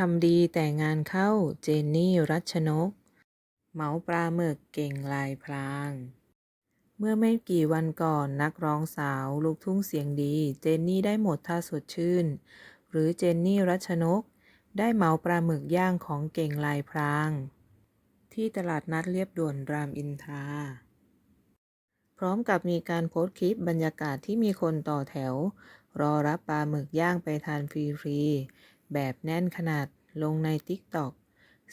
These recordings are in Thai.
ทำดีแต่งานเข้าเจนนี่รัชนก เหมาปลาหมึกเก่งลายพราง เมื่อไม่กี่วันก่อนนักร้องสาวลูกทุ่งเสียงดี เจนนี่ได้หมดท่าสดชื่น หรือเจนนี่รัชนก ได้เหมาปลาหมึกย่างของเก่งลายพราง ที่ตลาดนัดเรียบด่วนรามอินทราพร้อมกับมีการโพสต์คลิปบรรยากาศที่มีคนต่อแถว รอรับปลาหมึกย่างไปทานฟรีๆ แบบแน่นขนาดลงในติ๊กต็อก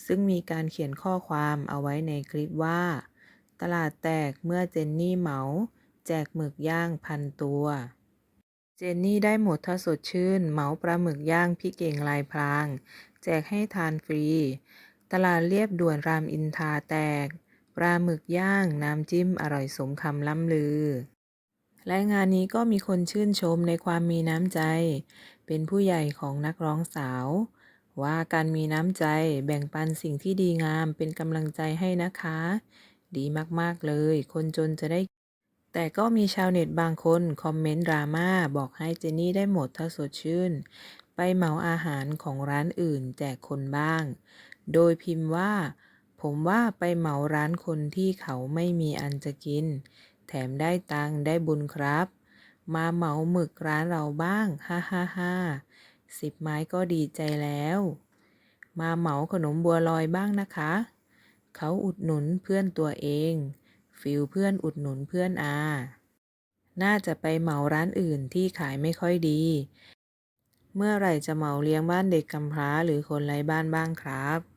ซึ่งมีการเขียนข้อความเอาไว้ในคลิปว่า ตลาดแตกเมื่อเจนนี่เหมา แจกหมึกย่างพันตัว เจนนี่ได้หมดถ้าสดชื่น เหมาปลาหมึกย่างพี่เก่งลายพราง แจกให้ทานฟรี ตลาดเรียบด่วนรามอินทาแตก ปลาหมึกย่างน้ำจิ้มอร่อยสมคำล่ำลือ และงานนี้ก็มีคนชื่นชมในความมีน้ำใจ เป็นผู้ใหญ่ของนักร้องสาว ว่าการมีน้ำใจแบ่งปันสิ่งที่ดีงามเป็นกำลังใจให้นะคะ ดีมากๆเลย คนจนจะได้ แต่ก็มีชาวเน็ตบางคนคอมเมนต์ดราม่าบอกให้เจนนี่ได้หมดถ้าสดชื่น ไปเหมาอาหารของร้านอื่นแจกคนบ้าง โดยพิมพ์ว่า ผมว่าไปเหมาร้านคนที่เขาไม่มีอันจะกิน แถมได้ตังได้บุญครับ มาเหมาหมึกร้านเราบ้างฮ่าฮ่าฮ่าสิบไม้ก็ดีใจแล้ว มาเหมาขนมบัวลอยบ้างนะคะ เขาอุดหนุนเพื่อนตัวเอง ฟิลเพื่อนอุดหนุนเพื่อนอา น่าจะไปเหมาร้านอื่นที่ขายไม่ค่อยดี เมื่อไหร่จะเหมาเลี้ยงบ้านเด็กกำพร้าหรือคนไร้บ้านบ้างครับ